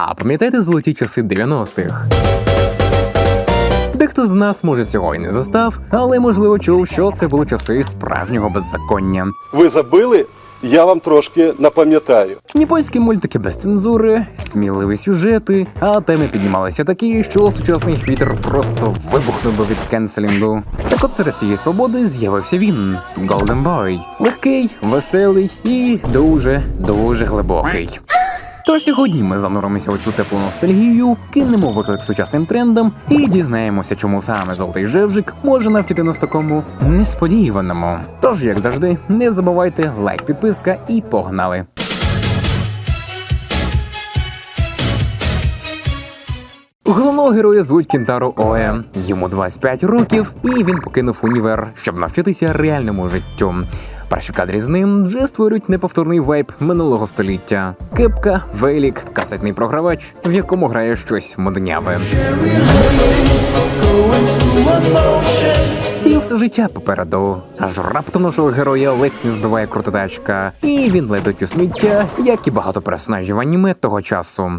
А пам'ятаєте золоті часи 90-х? Дехто з нас може цього й не застав, але можливо чув, що це були часи справжнього беззаконня. Ви забили? Я вам трошки напам'ятаю. Японські мультики без цензури, сміливі сюжети, а теми піднімалися такі, що сучасний хвітер просто вибухнув би від кенселінгу. Так от серед цієї свободи з'явився він Golden Boy. Легкий, веселий і дуже дуже глибокий. Тож сьогодні ми зануримося у цю теплу ностальгію, кинемо виклик сучасним трендам і дізнаємося, чому саме золотий жевжик може навчити нас такому несподіваному. Тож, як завжди, не забувайте лайк, підписка і погнали. Головного героя звуть Кінтаро Оe. Йому 25 років, і він покинув універ, щоб навчитися реальному життю. Перші кадри з ним вже створюють неповторний вайб минулого століття. Кепка, велік, касетний програвач, в якому грає щось модняве. І все життя попереду. Аж раптом нашого героя ледь не збиває крута тачка. І він летить у сміття, як і багато персонажів аніме того часу.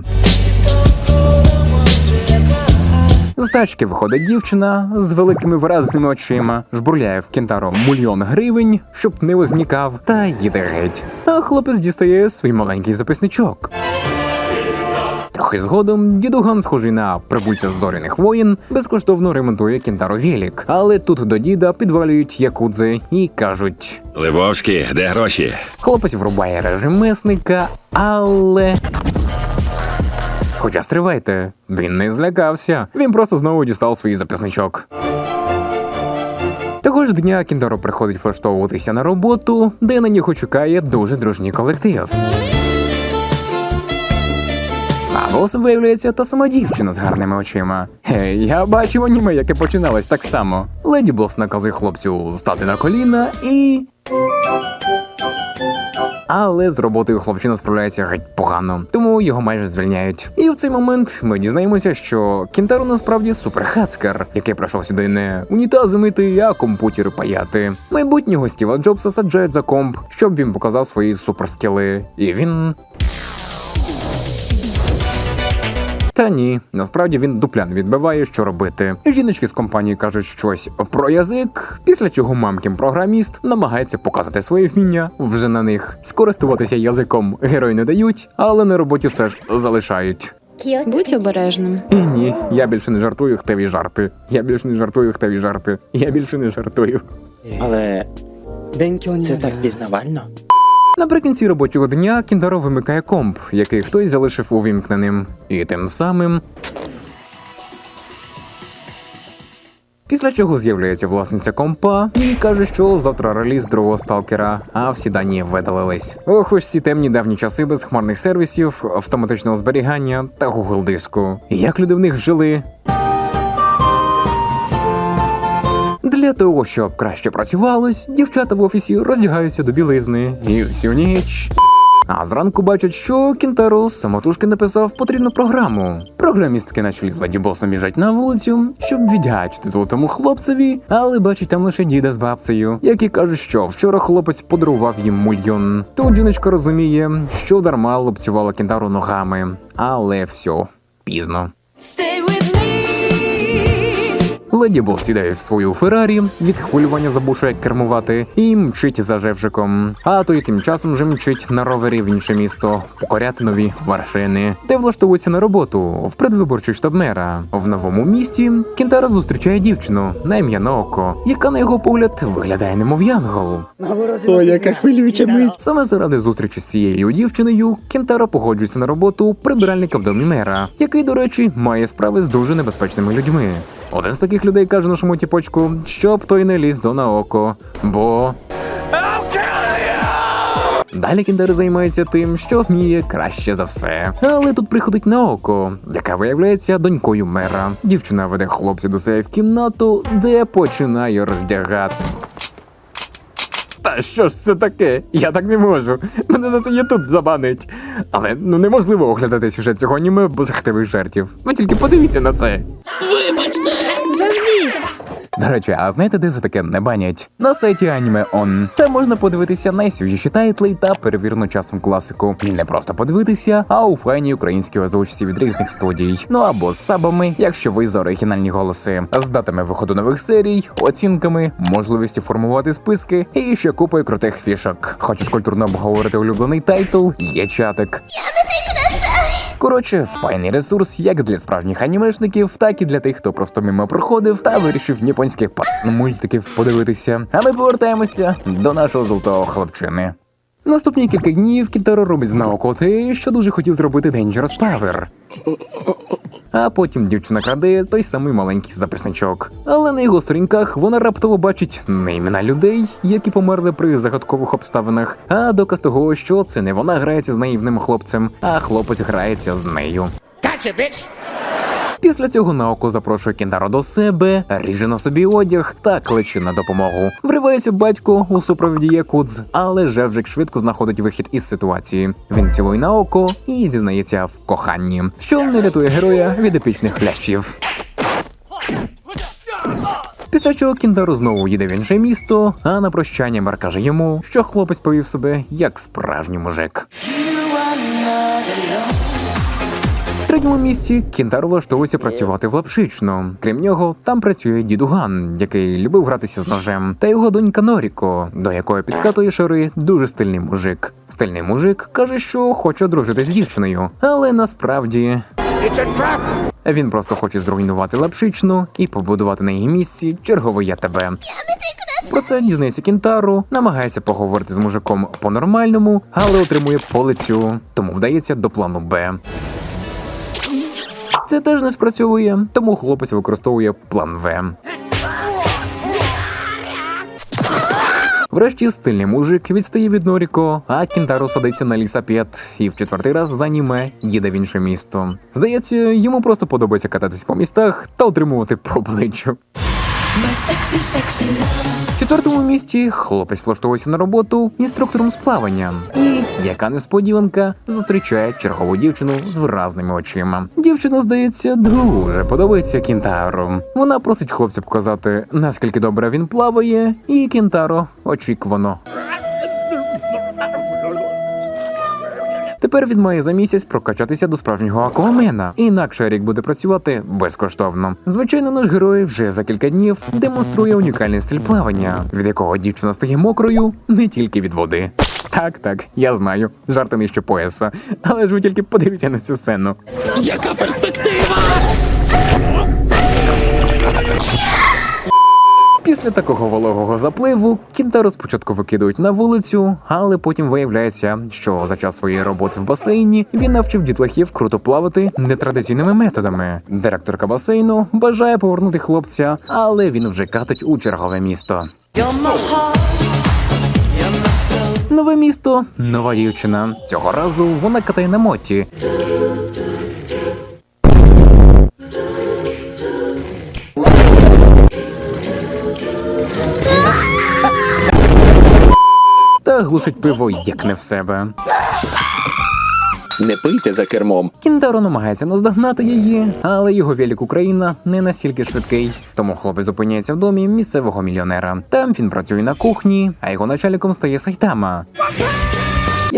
З тачки виходить дівчина з великими виразними очима, жбурляє в кентаро мільйон гривень, щоб не вознікав, та їде геть. А хлопець дістає свій маленький записничок. Трохи згодом дідуган, схожий на прибульця з зоряних воїн, безкоштовно ремонтує кентаро Велік. Але тут до діда підвалюють якудзи і кажуть: Левовський, де гроші? Хлопець врубає режим месника, але. Хоча стривайте, він не злякався. Він просто знову дістав свій записничок. Того ж дня Кіндоро приходить влаштовуватися на роботу, де на нього чекає дуже дружній колектив. А босом виявляється та сама дівчина з гарними очима. Гей, я бачив аніме, яке починалось так само. Леді бос наказує хлопцю стати на коліна і. Але з роботою хлопчина справляється геть погано, тому його майже звільняють. І в цей момент ми дізнаємося, що Кінтаро насправді суперхацкер, який прийшов сюди не унітази мити, а комп'ютери паяти. Майбутнього Стіва Джобса саджають за комп, щоб він показав свої суперскіли. І він та ні, насправді він дуплян відбиває, що робити. Жіночки з компанії кажуть щось про язик, після чого мамкін програміст намагається показати свої вміння вже на них. Скористуватися язиком герої не дають, але на роботі все ж залишають. Будь обережним. І ні, я більше не жартую хтеві жарти. Я більше не жартую хтеві жарти. Я більше не жартую. Але це так пізнавально. Наприкінці робочого дня Кіндаро вимикає комп, який хтось залишив увімкненим, і тим самим. Після чого з'являється власниця компа і каже, що завтра реліз другого сталкера, а всі дані видалились. Ох, ось ці темні давні часи без хмарних сервісів, автоматичного зберігання та Google диску. Як люди в них жили? Для того, щоб краще працювалось, дівчата в офісі роздягаються до білизни і всю ніч. А зранку бачать, що Кінтаро самотужки написав потрібну програму. Програмістки на чолі з Леді Босом біжать на вулицю, щоб віддячити золотому хлопцеві, але бачать там лише діда з бабцею, які кажуть, що вчора хлопець подарував їм мульйон. Тут жіночка розуміє, що дарма лупцювала Кінтаро ногами, але все пізно. Stay with me. Леді Бос сідає в свою Феррарі, від хвилювання забувши як кермувати, і мчить за Жевжиком. А той тим часом вже мчить на ровері в інше місто, покоряти нові вершини, де влаштовується на роботу в предвиборчий штаб мера. В новому місті Кінтара зустрічає дівчину на ім'я Наоко, яка на його погляд виглядає немов янгол. 幻の Ой, яка хвилююча мить. Саме заради зустрічі з цією дівчиною Кінтаро погоджується на роботу прибиральника в домі мера, який, до речі, має справи з дуже небезпечними людьми. Один з таких людей каже нашому тіпочку, щоб той не ліз до Наоко, бо. Далі Кіндер займається тим, що вміє краще за все. Але тут приходить Наоко, яка виявляється донькою мера. Дівчина веде хлопця до себе в кімнату, де починає роздягати. Та що ж це таке? Я так не можу. Мене за це Ютуб забанить. Але ну неможливо оглядати сюжет цього аніме без хтивих жартів. Ви тільки подивіться на це. Завжди. До речі, а знаєте, де за таке не банять? На сайті Anime On. Там можна подивитися найсвіжіші тайтли та перевірену часом класику. І не просто подивитися, а у файній українській озвучці від різних студій. Ну або з сабами, якщо ви за оригінальні голоси, з датами виходу нових серій, оцінками, можливістю формувати списки і ще купою крутих фішок. Хочеш культурно обговорити улюблений тайтл? Є чатик. Коротше, файний ресурс як для справжніх анімешників, так і для тих, хто просто мимо проходив та вирішив японських пар- мультиків подивитися. А ми повертаємося до нашого золотого хлопчини. Наступні кілька днів Кінтаро робить з Наоко що дуже хотів зробити Dangerous Power. А потім дівчина краде той самий маленький записничок. Але на його сторінках вона раптово бачить не імена людей, які померли при загадкових обставинах, а доказ того, що це не вона грається з наївним хлопцем, а хлопець грається з нею. Після цього Наоко запрошує Кінтаро до себе, ріже на собі одяг та кличе на допомогу. Вривається батько у супроводі Якудз, але Жевжик швидко знаходить вихід із ситуації. Він цілує Наоко і зізнається в коханні, що не рятує героя від епічних лящів. Після чого Кінтаро знову їде в інше місто, а на прощання Мар каже йому, що хлопець повів себе як справжній мужик. Третьому місці Кінтаро влаштовується працювати в лапшично. Крім нього, там працює дідуган, який любив гратися з ножем, та його донька Норіко, до якої підкатує шари дуже стильний мужик. Стильний мужик каже, що хоче одружитись з дівчиною, але насправді. Він просто хоче зруйнувати лапшичну і побудувати на її місці черговий я тебе. Про це дізнається Кінтару, намагається поговорити з мужиком по-нормальному, але отримує по лицю, тому вдається до плану Б. Це теж не спрацьовує, тому хлопець використовує план В. Врешті стильний мужик відстає від Норіко, а Кінтаро садиться на лісапет і в четвертий раз за аніме їде в інше місто. Здається, йому просто подобається кататись по містах та отримувати по обличчю. В четвертому місці хлопець влаштовується на роботу інструктором з плавання. І, яка несподіванка, зустрічає чергову дівчину з виразними очима. Дівчина, здається, дуже подобається Кінтару. Вона просить хлопця показати, наскільки добре він плаває, і Кінтаро очікувано. Тепер він має за місяць прокачатися до справжнього аквамена, інакше рік буде працювати безкоштовно. Звичайно, наш герой вже за кілька днів демонструє унікальний стиль плавання, від якого дівчина стає мокрою не тільки від води. Так, так, я знаю, жарти нижче пояса. Але ж ви тільки подивіться на цю сцену. Після такого вологого запливу Кінтаро спочатку викидують на вулицю, але потім виявляється, що за час своєї роботи в басейні він навчив дітлахів круто плавати нетрадиційними методами. Директорка басейну бажає повернути хлопця, але він вже катить у чергове місто. Нове місто, нова дівчина. Цього разу вона катає на моті. Глушить пиво як не в себе. Не пийте за кермом. Кіндаро намагається наздогнати її, але його велик Україна не настільки швидкий. Тому хлопець зупиняється в домі місцевого мільйонера. Там він працює на кухні, а його начальником стає Сайтама.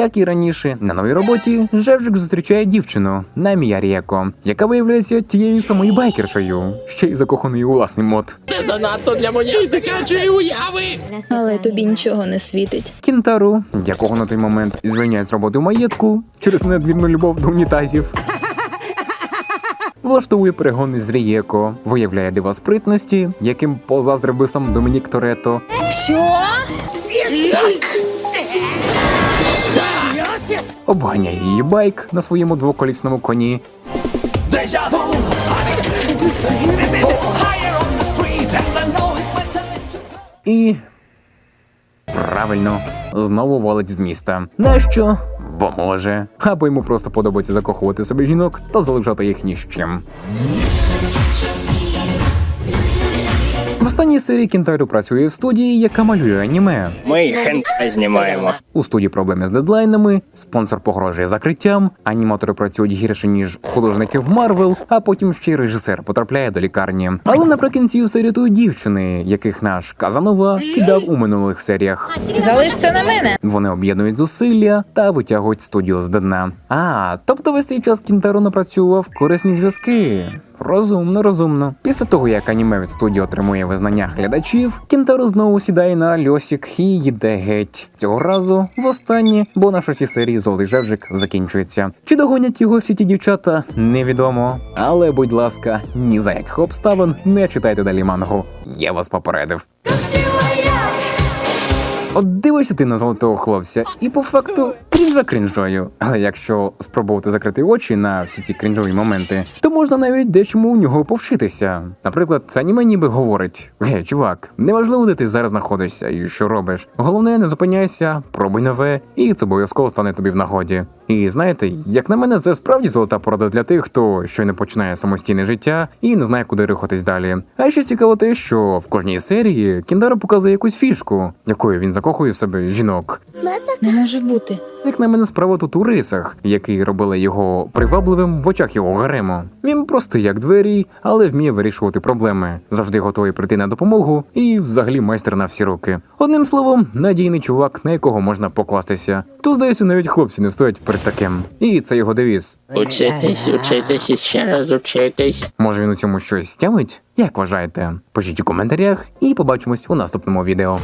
Як і раніше, на новій роботі Жевжик зустрічає дівчину Намія Рієко, яка виявляється тією самою байкершою, ще й закоханою у власний мод. Це занадто для моєї дитячої уяви. Але тобі нічого не світить. Кінтару, якого на той момент звільняють з роботи в маєтку через надмірну любов до унітазів. Влаштовує перегони з Рієко, виявляє дива спритності, яким позаздрив би сам Домінік Торетто. Що? Обганяє її байк на своєму двоколісному коні. І правильно знову валить з міста. Нащо? Бо може. Або йому просто подобається закохувати собі жінок та залишати їх ні з чим. Останній серії Кінтару працює в студії, яка малює аніме. Ми хентай знімаємо. У студії проблеми з дедлайнами, спонсор погрожує закриттям, аніматори працюють гірше ніж художники в Марвел, а потім ще й режисер потрапляє до лікарні. Але наприкінці все рятують дівчини, яких наш Казанова кидав у минулих серіях. Залиш це на мене. Вони об'єднують зусилля та витягують студію з дна. А, тобто весь цей час Кінтаро напрацював корисні зв'язки. Розумно, розумно. Після того, як аніме від студії отримує визнання глядачів, Кінтару знову сідає на льосік і їде геть. Цього разу востаннє, бо на шостій серії золотий жевжик закінчується. Чи догонять його всі ті дівчата, невідомо. Але, будь ласка, ні за яких обставин не читайте далі мангу. Я вас попередив. От дивишся ти на золотого хлопця, і по факту крінжа крінжою. Але якщо спробувати закрити очі на всі ці крінжові моменти, то можна навіть дечому у нього повчитися. Наприклад, аніме ніби говорить: Гей, чувак, неважливо, де ти зараз знаходишся і що робиш. Головне, не зупиняйся, пробуй нове, і це обов'язково стане тобі в нагоді. І знаєте, як на мене, це справді золота порада для тих, хто щойно починає самостійне життя і не знає, куди рухатись далі. А ще цікаво те, що в кожній серії Кіндара показує якусь фішку, якою він закохує в себе жінок. Не може бути. Як на мене, справа тут у рисах, які робили його привабливим в очах його гарему. Він простий як двері, але вміє вирішувати проблеми, завжди готовий прийти на допомогу і взагалі майстер на всі руки. Одним словом, надійний чувак, на якого можна покластися. Тут, здається, навіть хлопці не встоять перед таким. І це його девіз. Учитись, учитись і ще раз учитись. Може він у цьому щось стямить? Як вважаєте? Пишіть у коментарях і побачимось у наступному відео.